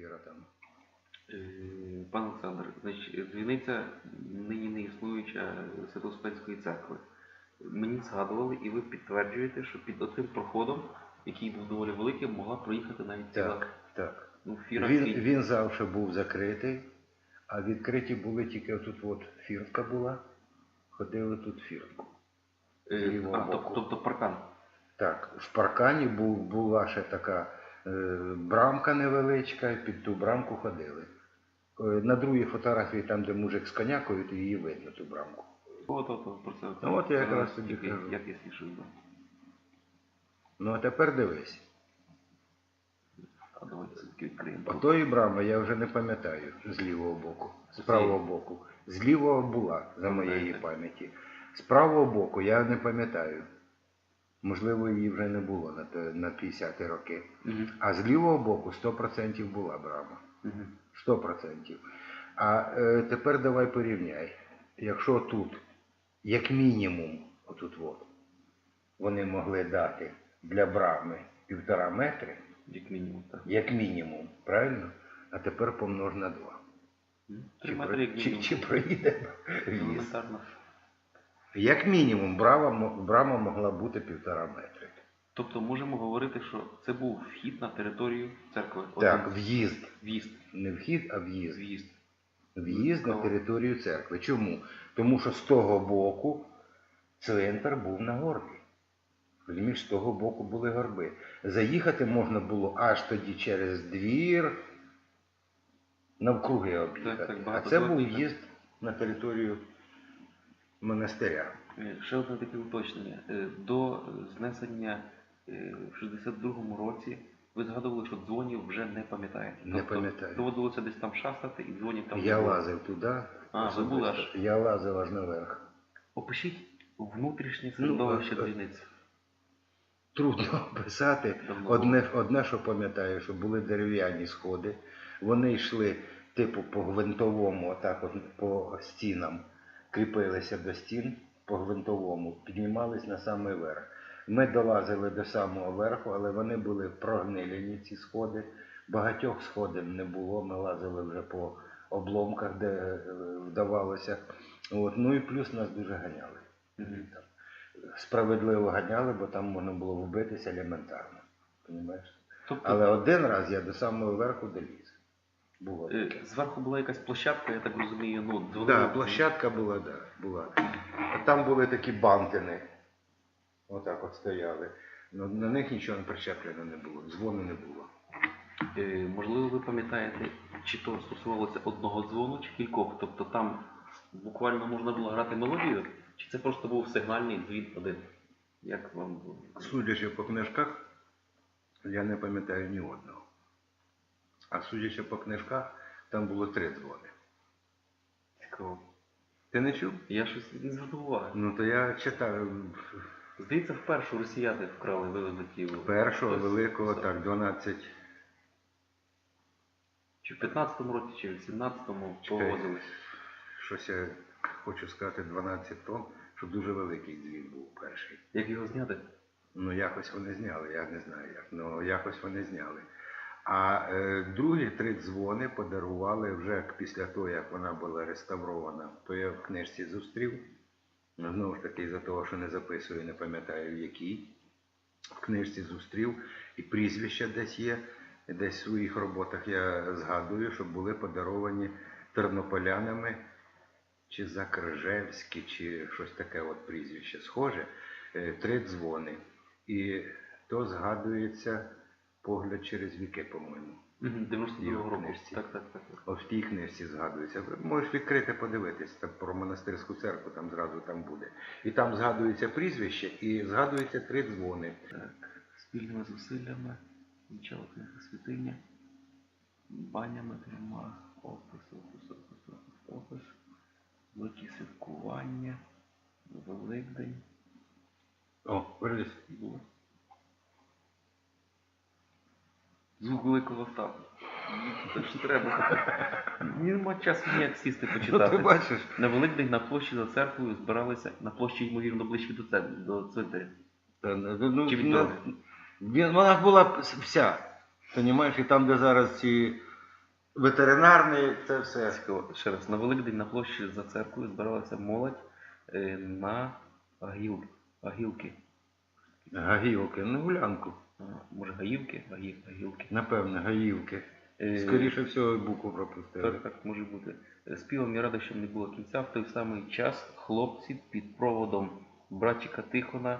Фіра там. Е, Пан Олександр, значить, дзвіниця нині не існуюча Свято-Успенської церкви. Мені згадували, і ви підтверджуєте, що під оцим проходом, який був доволі великим, могла проїхати навіть ціла Так, так. ну, фіра. Він, свій. він завжди був закритий, а відкриті були тільки тут от фіртка була. Ходили тут фіртку. Е, а, тобто, тобто паркан. Так, в паркані був, була ще така брамка невеличка, під ту брамку ходили. Е, на другій фотографії, там, де мужик з конякою, то її видно, ту брамку. От, от, от, про це. Ну, от я якраз тобі кажу. Як ясніше видно. Ну а тепер дивись. Отої брами я вже не пам'ятаю з лівого боку, з правого боку. З лівого була, за моєї пам'яті. З правого боку я не пам'ятаю. Можливо, її вже не було на, на 50-ті роки. Мгм. А з лівого боку 100% була брама. Мгм. 100%. А е, тепер давай порівняй. Якщо тут, як мінімум, отут от, вони могли дати для брами півтора метри, Як мінімум, так. як мінімум, правильно? А тепер помнож на два. Мгм. Чи, Три метри як чи, мінімум. чи проїде? Елементарно. Як мінімум, брама, брама могла бути півтора метри. Тобто можемо говорити, що це був вхід на територію церкви. Так, в'їзд. в'їзд. Не вхід, а в'їзд. В'їзд. В'їзд на територію церкви. Чому? Тому що з того боку цвинтар був на горбі. Розумієш, з того боку були горби. Заїхати можна було аж тоді через двір, навкруги об'їхати. а це був в'їзд на територію монастиря. Е, Ще одне таке уточнення. Е, До знесення е, в 62-му році ви згадували, що дзвонів вже не пам'ятаєте. Не Тобто пам'ятаю. Доводилося десь там шастати і дзвонів там. Я лазив туди. А, ви були аж? Я лазив аж наверх. Опишіть внутрішнє Ну, середовище е. Трудно описати. Одне, одне, що пам'ятаю, що були дерев'яні сходи. Вони йшли типу по гвинтовому, отак от по стінам, кріпилися до стін по гвинтовому, піднімались на самий верх. Ми долазили до самого верху, але вони були прогнилені, ці сходи. Багатьох сходів не було. Ми лазили вже по обломках, де е, вдавалося. От. Ну і плюс нас дуже ганяли. Там Справедливо ганяли, бо там можна було вбитися елементарно. Тобто Але один раз я до самого верху доліз. Було. зверху була якась площадка, я так розумію, ну, Так, да, площадка була, да, була. А там були такі бантини. Отак от стояли. Ну, на них нічого не причеплено не було, дзвону не було. Е, Можливо, ви пам'ятаєте, чи то стосувалося одного дзвону, чи кількох. Тобто там буквально можна було грати мелодію, чи це просто був сигнальний дзвін один? Як вам було? Судячи по книжках, я не пам'ятаю ні одного. А судячи по книжках, там було три дзвони. Цікаво. Ти не чув? Я щось не звернув уваги. Ну то я читав Здається, вперше росіяни вкрали, вивезли ті. першого Хтось великого, писав. так, 12 Чи в 15-му році, чи в 17-му Чекай. повозили. щось я хочу сказати 12 тонн, щоб дуже великий дзвін був перший. Як його зняти? Ну якось вони зняли, я не знаю як, ну якось вони зняли. А е, другі три дзвони подарували вже після того, як вона була реставрована. То я в книжці зустрів. Ну, Знову ж таки, за того, що не записую, не пам'ятаю в якій. В книжці зустрів і прізвища десь є. Десь в своїх роботах я згадую, що були подаровані тернополянами чи Закрижевські, чи щось таке от прізвище схоже. Е, Три дзвони. І то згадується погляд через віки, по-моєму. Угу, 92-го Є в року. книжці. Так, так, так. От в тій книжці згадується. Можеш відкрити, подивитись там про монастирську церкву, там зразу там буде. І там згадується прізвище і згадується три дзвони. Так, спільними зусиллями, книга святиня, банями трьома, опис, опис, опис, опис, опис, великі святкування, Великдень. О, вернись. Було. Звук великого ставу. Це ж треба. Нема часу ніяк сісти Ну, почитати. ти бачиш, На Великдень на площі за церквою збиралися на площі, ймовірно, ближче до церкви, до цвинтаря. Та, ну, ну, Чи від ну, дороги? він- вона ж була вся. Понімаєш, і там, де зараз ці ветеринарний, це все. Цікаво. Ще раз, на Великдень на площі за церквою збиралася молодь е, на агіл, агілки. Гагілки, ну гулянку. Може гаївки? Агі, агілки. Напевне, гаївки. Е, Скоріше всього букву пропустили. Так, так може бути. Е, Співом і радощам не було кінця. В той самий час хлопці під проводом братчика Тихона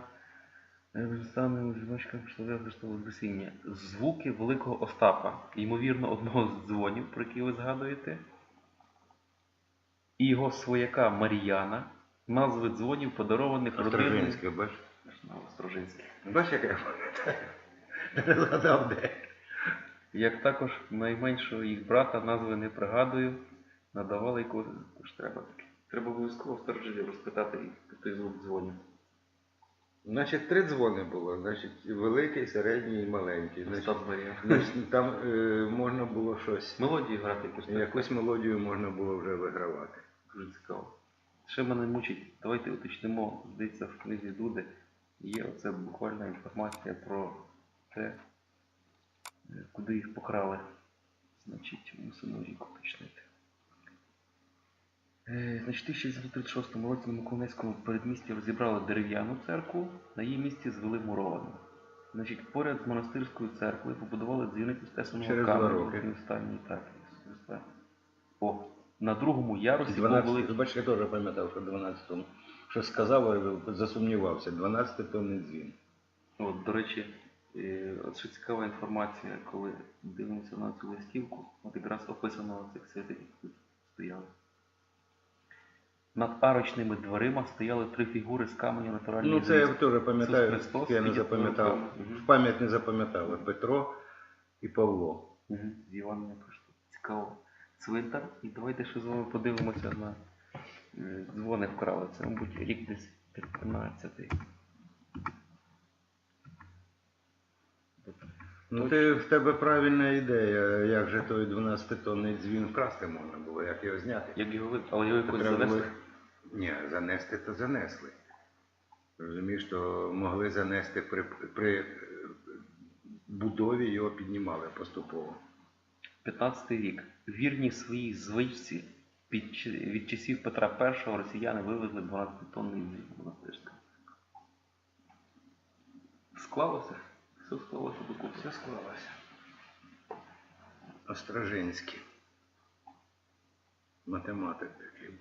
е, саме жіночка Христове Христове Воскресіння. Звуки Великого Остапа, ймовірно, одного з дзвонів, про який ви згадуєте, і його свояка Мар'яна, назви дзвонів, подарованих родиною. Острожинське, бачиш? Острожинське. Бачиш, як я пам'ятаю? Не згадав де. Як також найменшого їх брата, назви не пригадую, надавали якогось треба таке. Треба обов'язково старожилів розпитати їх, той звук дзвонів. Значить, три дзвони було. Значить, великий, середній і маленький. Значить, значить, там е, можна було щось. Мелодію грати якусь. Якусь мелодію можна було вже вигравати. Дуже цікаво. Ще мене мучить, давайте уточнимо, здається, в книзі Дуди є оце буквальна інформація про те, е, куди їх покрали. Значить, мусимо рік уточнити. Е, Значить, в 1836 році на Миколаївському передмісті розібрали дерев'яну церкву, на її місці звели муровану. Значить, поряд з монастирською церквою побудували дзвіницю з тесаного Через два роки. останній так. О, на другому ярусі був 12, великий. бачиш, я теж пам'ятав, що 12-му. Що сказав, засумнівався. 12 тонний дзвін. От, до речі, е, от що цікава інформація, коли дивимося на цю листівку, от якраз описано цих святих, які тут стояли. Над арочними дверима стояли три фігури з каменю натуральної Ну, це я теж пам'ятаю, Христос, я не запам'ятав. В пам'ять не запам'ятав. Петро і Павло. Мгм, З Іваном пройшло. Цікаво. Цвинтар. І давайте ще з вами подивимося на е, дзвони вкрали. Це, мабуть, рік десь 15-й. Ну, ти, в тебе правильна ідея, як же той 12-тонний дзвін вкрасти можна було, як його зняти. Як його вид, але його якось Треба занесли. було- Ні, занести то занесли. Розумієш, то могли занести при, при е, будові його піднімали поступово. 15 рік. Вірні своїй звичці під, від часів Петра І росіяни вивезли 12 тонн монастирська. Склалося? Все склалося докупи. Все склалося. Острожинський. Математик такий був.